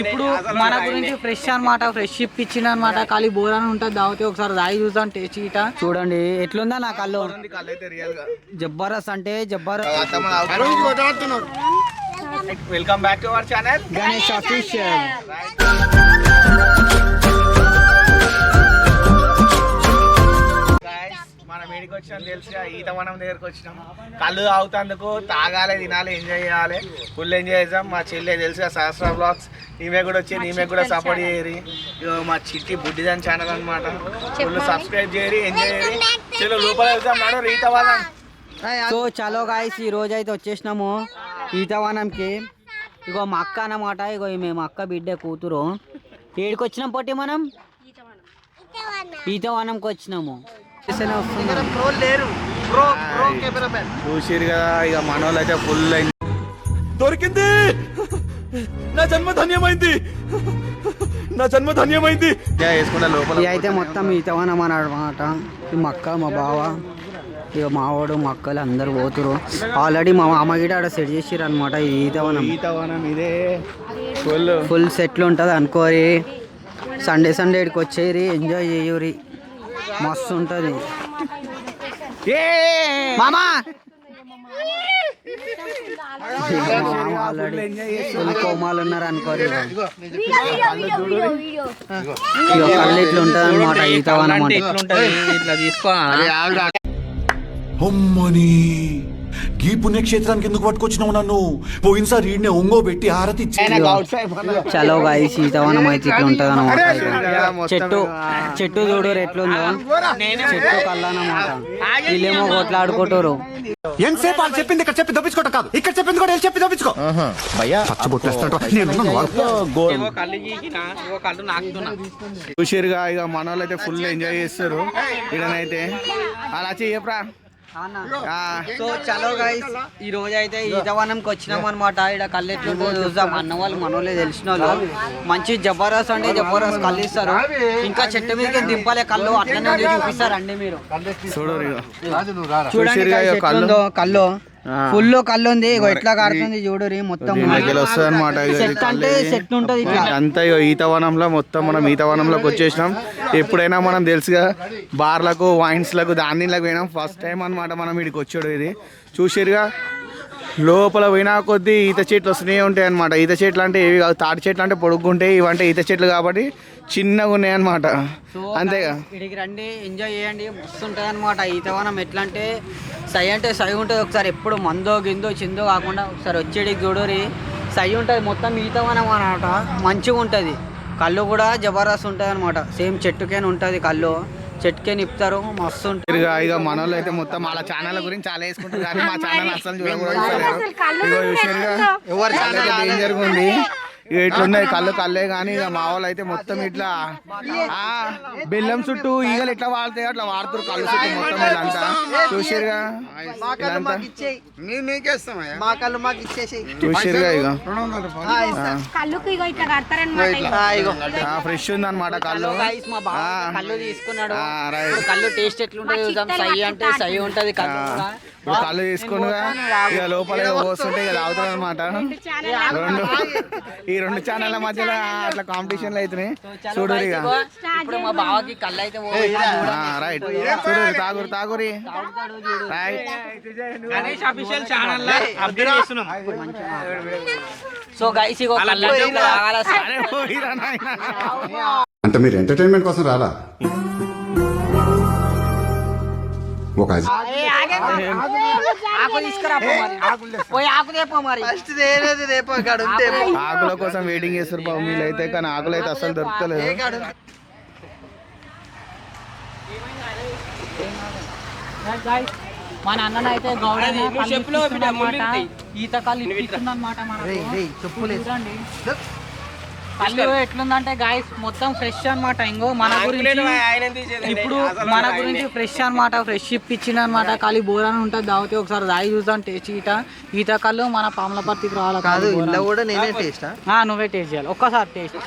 ఇప్పుడు మన గురించి ఫ్రెష్ అన్నమాట ఫ్రెష్ ఇప్పించింది అనమాట ఖాళీ బోర్ అని ఉంటుంది దావతే ఒకసారి దాగి చూద్దాం టేస్ట్ ఇట చూడండి ఎట్లుందా నా కళ్ళు? జబ్బరస్ అంటే జబ్బరస్ welcome back to our channel Ganesh official మనం ఏడికి వచ్చినాం తెలుసుగా ఈత మనం దగ్గరకు వచ్చినాం. కళ్ళు తాగుతందుకు తాగాలి తినాలి ఎంజాయ్ చేయాలి. ఫుల్ ఎంజాయ్ చేద్దాం. మా చెల్లె తెలుసుగా సహస్ర బ్లాగ్స్ ఈమె కూడా వచ్చి ఈమె కూడా సపోర్ట్ చేయరి ఇగో మా చిట్టి బుడ్డిదాన్ ఛానల్ అన్నమాట. ఫుల్ సబ్స్క్రైబ్ చేయరి ఎంజాయ్ చేయరి చలో లోపల వెళ్దాం నాడు ఈత వాళ్ళం సో చలో గాయస్ ఈ రోజు అయితే వచ్చేసినాము. ఈతవనంకి ఇగో మా అక్క అన్నమాట. ఇగో ఈమె మా అక్క బిడ్డ కూతురు. ఏడికి వచ్చినాం పొట్టి మనం? ఈతవనంకి వచ్చినాము. చూసిరు కదా ఇక మనోళ్ళు అయితే ఫుల్ దొరికింది! నా జన్మ ధన్యమైంది! నా జన్మ ధన్యమైంది! ఇది అయితే మొత్తం ఈతవనం అని అనమాట ఈ మా అక్క మా బావ ఇక మావాడు మా అక్కలు అందరు పోతురు ఆల్రెడీ మా మామ గిట ఆడ సెట్ చేసిర్రు అనమాట ఈ ఈతవనం ఈత వనం ఇదే. ఫుల్ ఫుల్ సెట్లు ఉంటుంది అనుకోరి. సండే సండే ఇక్కడికి వచ్చేరి ఎంజాయ్ చేయరి మస్తు ఉంటుంది మామా! కోమాలు ఉన్నారు అనుకోరి ఇక కళ్ళు ఇట్లా ఉంటుంది అనమాట ఇట్లా ఈ పుణ్యక్షేత్రానికి ఎందుకు పట్టుకొచ్చినావు నన్ను? పోయినసారి ఈడనే ఒంగో పెట్టి హారతి చలో గాయ సీతవనం అయితే ఇట్లా ఉంటుంది అనమాట చెట్టు చెట్టు చూడు ఎట్లుందో చెట్టు కళ్ళనమాట వీళ్ళేమో కొట్లాడుకుంటారు. ఎంతసేపు వాళ్ళు చెప్పింది ఇక్కడ చెప్పి దప్పించుకోవటం కాదు. ఇక్కడ చెప్పింది కూడా వెళ్ళి చెప్పి దప్పించుకో భయ్యా. పచ్చబొట్టేస్తాడు నేను చూసిరుగా ఇక మన వాళ్ళు అయితే ఫుల్ ఎంజాయ్ చేస్తారు. ఇడనైతే అలా చెయ్యప్రా. సో చలో గైస్ ఈ రోజు అయితే ఈతవనంకి వచ్చినాం అనమాట ఇక్కడ కళ్ళు ఎట్లుంటుందో చూద్దాం. అన్న వాళ్ళు మనోళ్ళే తెలిసిన వాళ్ళు మంచి జబర్దస్త్ అంటే జబర్దస్త్ కళ్ళు ఇస్తారు ఇంకా చెట్టు మీదకి దింపాలే కళ్ళు. అట్లనే చూపిస్తారు అండి మీరు. చూడండి కళ్ళు. ఫుల్ కళ్ళు ఉంది ఇగో ఎట్లా కారుతుంది చూడరి మొత్తం వస్తుంది అనమాట సెట్ అంటే సెట్ ఉంటది ఇట్లా. అంతా ఇక ఈతవనంలో మొత్తం మనం ఈతవనంలోకి వచ్చేసినాం. ఎప్పుడైనా మనం తెలుసుగా బార్లకు వైన్స్లకు దానిలకు పోయినాం. ఫస్ట్ టైం అన్నమాట మనం ఇక్కడికి వచ్చాడు ఇది. చూసిరుగా లోపల పోయినా కొద్దీ ఈత చెట్లు వస్తూనే ఉంటాయి అనమాట ఈత చెట్లు అంటే ఏవి కాదు తాటి చెట్లు అంటే పొడుగుంటాయి ఇవంటే ఈత చెట్లు కాబట్టి చిన్నగా ఉన్నాయి అనమాట సో అంతేగా ఇక్కడికి రండి ఎంజాయ్ చేయండి మస్తు ఉంటుంది అనమాట ఈతవనం ఎట్లా అంటే సై అంటే సై ఉంటుంది ఒకసారి ఎప్పుడు మందో గిందో చిందో కాకుండా ఒకసారి వచ్చేడికి చూడరి. సై ఉంటుంది మొత్తం ఈతవనం అనమాట మంచిగా ఉంటుంది కళ్ళు కూడా జబర్దస్త్ ఉంటుంది అనమాట సేమ్ చెట్టుకేనే ఉంటుంది కళ్ళు. చెట్టుకే నిప్పుతారు మస్తు ఉంటుంది తిరిగా ఇక మన వాళ్ళు అయితే మొత్తం వాళ్ళ ఛానల్ గురించి చాలా వేసుకుంటారు కానీ మా ఛానల్ అసలు చూడకూడదు ఎవరి ఛానల్ డేంజర్ ఉంది ఇక ఇట్లున్నాయి కళ్ళు కళ్ళే కానీ ఇక మా వాళ్ళు అయితే మొత్తం ఇట్లా ఆ బెల్లం చుట్టూ ఈగలు ఎట్లా వాడతాయి అట్లా వాడుతారు కళ్ళు చుట్టూ మొత్తం వీళ్ళంతా చూసిరుగా వీళ్ళంతా మా కళ్ళు మాకు ఇచ్చేసి చూసిరుగా ఇక ఫ్రెష్ ఉంది అనమాట కళ్ళు. కళ్ళు తీసుకున్నాడు. కళ్ళు టేస్ట్ ఎట్లుంటుంది చూద్దాం. సై అంటే సై ఉంటది కళ్ళు. ఇప్పుడు కళ్ళు తీసుకునిగా ఇక లోపల పోస్తుంటే ఇక తాగుతారు అనమాట రెండు ఈ రెండు ఛానళ్ళ మధ్యలో అట్లా కాంపిటీషన్లు అవుతున్నాయి చలో చూడు guys, ఇక. ఇప్పుడు మా బావకి కళ్ళు అయితే రైట్ చూడు తాగురు తాగురి. Right so guys. అంటే మీరు ఎంటర్టైన్మెంట్ కోసం రాలా? ఒక ఆకు తీసుకురా మరి. ఆకుల కోసం వెయిటింగ్ చేస్తారు బాబు వీళ్ళు అయితే కానీ ఆకులు అయితే అసలు దొరుకుతలేదు. మా నాన్న అయితే గౌడ ఈత కళ్ళు ఇప్పిస్తుందన్నమాట మనకు చూడండి. కళ్ళు ఎట్లుందంటే గాయస్ మొత్తం ఫ్రెష్ అన్నమాట. ఇంకో మన గురించి ఇప్పుడు మన గురించి ఫ్రెష్ అన్నమాట ఫ్రెష్ ఇప్పించింది అనమాట ఖాళీ బోర్ అని ఉంటుంది దావతే ఒకసారి దాగి చూద్దాం టేస్ట్ ఈట. ఈత కళ్ళు మన పాములపర్తికి రావాలి కాదు ఇలా కూడా నేనే టేస్ట్ నువ్వే టేస్ట్ చేయాలి. ఒక్కసారి టేస్ట్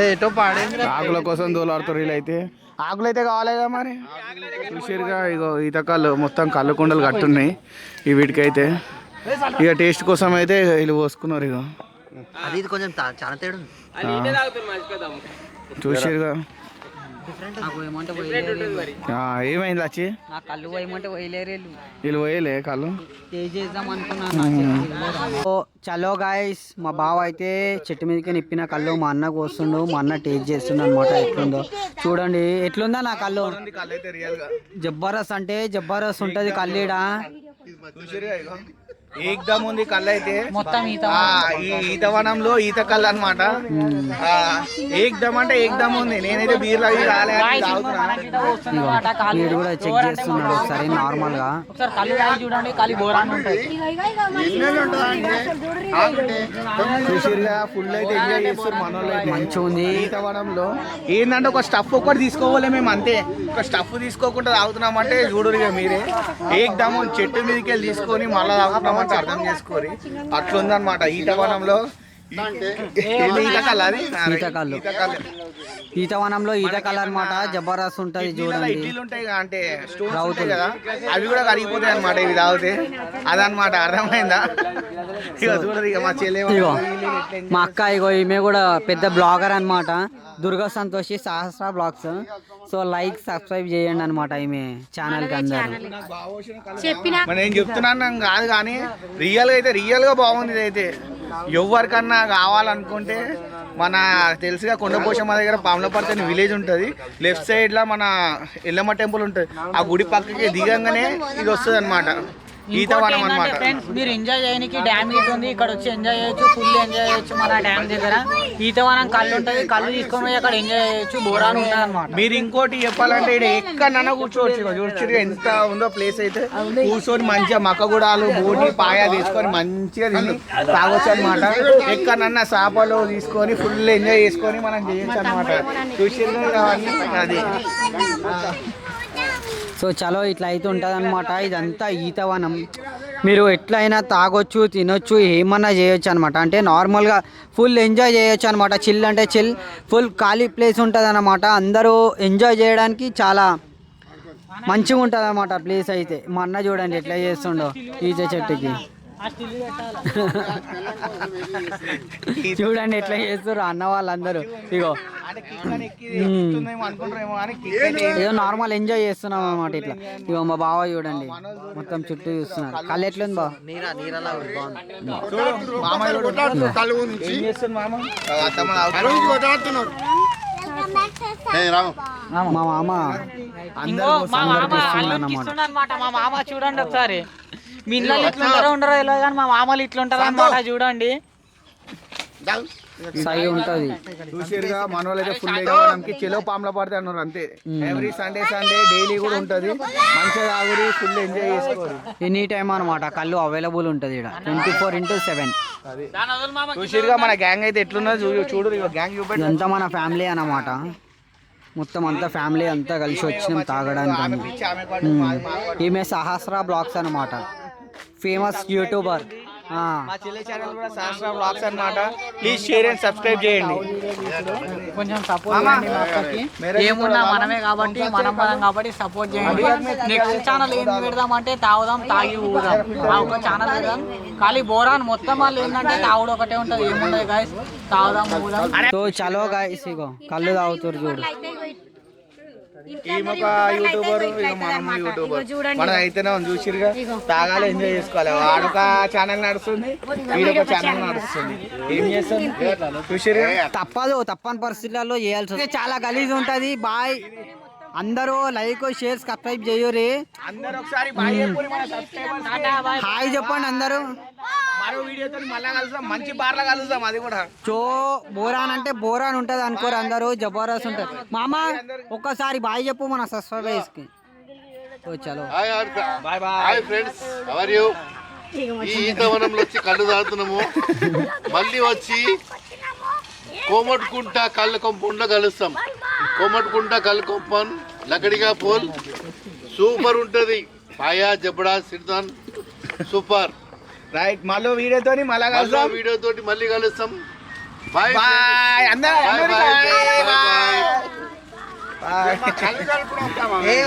ఏటో పాడేంద్ర ఆకుల కోసం దోలాడుతారు అయితే. ఆకులు అయితే కావాలిగా మరి? చూసారుగా ఇగో ఈత కళ్ళు మొత్తం కళ్ళు కుండలు కట్టున్నాయి. ఈ వీటికైతే. ఇక టేస్ట్ కోసం అయితే వీళ్ళు పోసుకున్నారు ఇక అది ఇది కొంచెం చాలా తేడా చూసిరుగా ఏమైంది లచ్చి నా కళ్ళు పోయమంటే పోయలేరు వీళ్ళు. పోయలే కాళ్ళు. చలో గాయస్ మా బావ అయితే చెట్టు మీదకి నిప్పిన కళ్ళు మా అన్న కోస్తుండు మా అన్న టేస్ట్ చేస్తుండు అనమాట ఎట్లుందో. చూడండి ఎట్లుందా నా కళ్ళు? కళ్ళు అయితే రియల్గా. జబ్బరస్ అంటే జబ్బరస్ ఉంటది కల్లీడ ఏకదమ్ ఉంది కళ్ళు అయితే మొత్తం ఈత ఆ, ఈ ఈత వనంలో ఈత కళ్ళు అనమాట ఏకదమ్ అంటే ఏకదమ్ ఉంది నేనైతే బీర్లు అవి రాలే అని తాగుతున్నా. వీడు కూడా చెక్ చేస్తున్నాడు ఒకసారి నార్మల్గా చూడండి ఉంటుంది ఫుల్ అయితే ఎంజాయ్ చేస్తారు మనోళ్ళు అయితే. మంచిగా ఉంది ఈత వనంలో ఏంటంటే ఒక స్టఫ్ ఒక్కటి తీసుకోవాలి మేము అంతే. ఒక స్టఫ్ తీసుకోకుండా తాగుతున్నామంటే చూడరు మీరే. ఏకదమ్ చెట్టు మీదకి వెళ్ళి తీసుకొని మళ్ళీ అర్థం చేసుకోరి. అట్లుందన్నమాట. ఈత వనంలో ఈత కళ్ళ అది ఈత కళ్ళు. ఈత కళ్ళు ఈతవనంలో ఈత కళ అనమాట జబర్దస్త్ ఉంటది చూడండి. ఉంటాయి అంటే స్టోన్స్ కదా అవి కూడా కరిగిపోతాయి అనమాట ఇవి తాగితే. అదనమాట అర్థమైందా? మా అక్క ఇగో ఈమె కూడా పెద్ద బ్లాగర్ అన్నమాట. Durga Santoshi Sahasra blogs. So like subscribe చేయండి అనమాట ఈమె ఛానల్కి అందరు. నేను చెప్తున్నాను నాకు కాదు కానీ రియల్గా అయితే రియల్గా బాగుంది ఇదైతే. ఎవరికన్నా కావాలనుకుంటే మన తెలుసుగా కొండపోషమ్మ దగ్గర పాములపర్తి అని విలేజ్ ఉంటుంది. లెఫ్ట్ సైడ్లో మన ఎల్లమ్మ టెంపుల్ ఉంటుంది. ఆ గుడి పక్కకి దిగంగానే ఇది వస్తుంది అనమాట ఈతవనం అనమాట ఫ్రెండ్స్ మీరు ఎంజాయ్ చేయడానికి డ్యామ్ ఇటు ఉంది ఇక్కడ వచ్చి ఎంజాయ్ చేయొచ్చు ఫుల్ ఎంజాయ్ చేయొచ్చు మన డ్యామ్ దగ్గర. ఈతవనం కళ్ళు ఉంటది కళ్ళు తీసుకొని పోయి అక్కడ ఎంజాయ్ చేయొచ్చు బోరాన్ ఉంటుంది అనమాట మీరు ఇంకోటి చెప్పాలంటే ఇక్కడ ఎక్కడన్నా కూర్చోవచ్చు చూడొచ్చు ఎంత ఉందో ప్లేస్ అయితే. కూర్చొని మంచిగా మక్కగూడాలు బోటి పాయా తీసుకొని మంచిగా తిని తాగొచ్చు అనమాట ఎక్కడన్నా చేపలు తీసుకొని ఫుల్ ఎంజాయ్ చేసుకొని మనం చేయొచ్చు అనమాట చూసి అది. సో చలో ఇట్లా అయితే ఉంటుంది అనమాట ఇదంతా ఈతవనం. మీరు ఎట్లయినా తాగొచ్చు తినొచ్చు ఏమన్నా చేయొచ్చు అనమాట అంటే నార్మల్గా ఫుల్ ఎంజాయ్ చేయొచ్చు అనమాట చిల్ అంటే చిల్ ఫుల్ ఖాళీ ప్లేస్ ఉంటుంది అనమాట అందరూ ఎంజాయ్ చేయడానికి చాలా మంచిగా ఉంటుంది అనమాట ప్లేస్ అయితే. మా అన్న చూడండి ఎట్లా చేస్తుండో ఈత చెట్టుకి. చూడండి ఎట్లా చేస్తారు అన్న వాళ్ళందరూ. ఇగో. ఏదో నార్మల్ ఎంజాయ్ చేస్తున్నాం అనమాట ఇట్లా. ఇగో మా బావ చూడండి. మొత్తం చుట్టూ చూస్తున్నారు కళ్ళు ఎట్లుంది బా నీరా నీరలా ఉంది బాగుంది. చూడు, మామ చూడు. ఏం చేస్తుంది మామ? అత్తమ్మ తాగుతుంది. మా మామ. అందరూ అనమాట మా మామ చూడండి ఒకసారి. మీ ఇళ్ళలో ఇట్లా ఉంటారో ఉండరో? తెలియదు కానీ మా మామలు ఇట్లా ఉంటారు అనమాట చూడండి. సై ఉంటది. చూసారుగా మన వాళ్ళు అయితే ఫుల్ మనకి చెలో పాముల పడితే అన్నారు అంతే. ఎవ్రీ సండే సండే డైలీ కూడా ఉంటది. మంచిగా తాగురి ఫుల్ ఎంజాయ్ చేసుకోరు. ఎనీ టైం అనమాట కళ్ళు అవైలబుల్ ఉంటుంది ఇక్కడ ట్వంటీ ఫోర్ ఇంటూ సెవెన్ చూసిరుగా మన గ్యాంగ్ అయితే ఎట్లున్నదో చూడు ఇక గ్యాంగ్ చూపెట్టు. ఇదంతా మన ఫ్యామిలీ అన్నమాట. మొత్తం అంతా ఫ్యామిలీ అంతా కలిసి వచ్చినాం తాగడానికి. ఈమె సహస్ర బ్లాగ్స్ అన్నమాట. Famous youtuber. మా చెల్లె ఛానల్ కూడా సహస్ర బ్లాగ్స్ అన్నమాట. ప్లీజ్ షేర్ అండ్ సబ్స్క్రైబ్ చేయండి. కొంచెం సపోర్ట్ చేయండి ఏమున్నా మనమే కాబట్టి మనం మనం కాబట్టి సపోర్ట్ చేయండి. నెక్స్ట్ ఛానల్ ఏం పెడదామంటే తాగుదాం తాగి ఊదాం ఆ ఒక ఛానల్ పెడదాం. ఖాళీ బోరాన్ మొత్తం వాళ్ళు ఏంటంటే తాగుడు ఒకటే ఉంటది. ఏముండదు గాయస్ తాగుదాం ఊదాం సో చలో గాయస్ ఇగో కళ్ళు తాగుతారు చూడు. అయితే ఇగో ఇట్- ఇంట్లో ఈమె అందరూ ఒక యూట్యూబర్లు యూట్యూబర్ మనం. యూట్యూబర్ మనం అయితేనే చూసిరుగా తాగాలి ఎంజాయ్ చేసుకోవాలి. వాడొక ఛానల్ నడుస్తుంది వీడొక ఛానల్ నడుస్తుంది. ఏం చేస్తాం చూసిరుగా తప్పదు తప్పని పరిస్థితులలో చేయాల్సి చాలా గలీజ్ ఉంటది. బాయ్. అందరూ లైక్ షేర్ సబ్స్క్రైబ్ చేయరు. హాయ్ చెప్పండి అందరూ. మరో వీడియోతో మళ్ళా కలుస్తాం మంచి బార్లా కలుస్తాం అది కూడా. చో బోరాన్ అంటే బోరాన్ ఉంటది అనుకోరు అందరూ జబర్దస్త్ ఉంటది. మామ ఒక్కసారి బాయ్ చెప్పు మన సబ్స్క్రైబర్స్కి ఓ చలో. Bye bye. Hi friends. Ever యూ ఈ ఈతవనంలో వచ్చి కళ్ళు తాగుతున్నాము మళ్ళీ వచ్చి కోమట్కుంట కళ్ళు కొంపంలో కలుస్తాం. కోమట్కుంట కళ్ళు కొంపన్ లకడిగా పోల్. సూపర్ ఉంటది. పాయా జబడా సిర్దాన్. సూపర్. రైట్ మళ్ళీ వీడియోతో మళ్ళా కలుస్తాం వీడియో తోటి మళ్ళీ కలుస్తాం. బాయ్ బాయ్ అందరూ బాయ్ బాయ్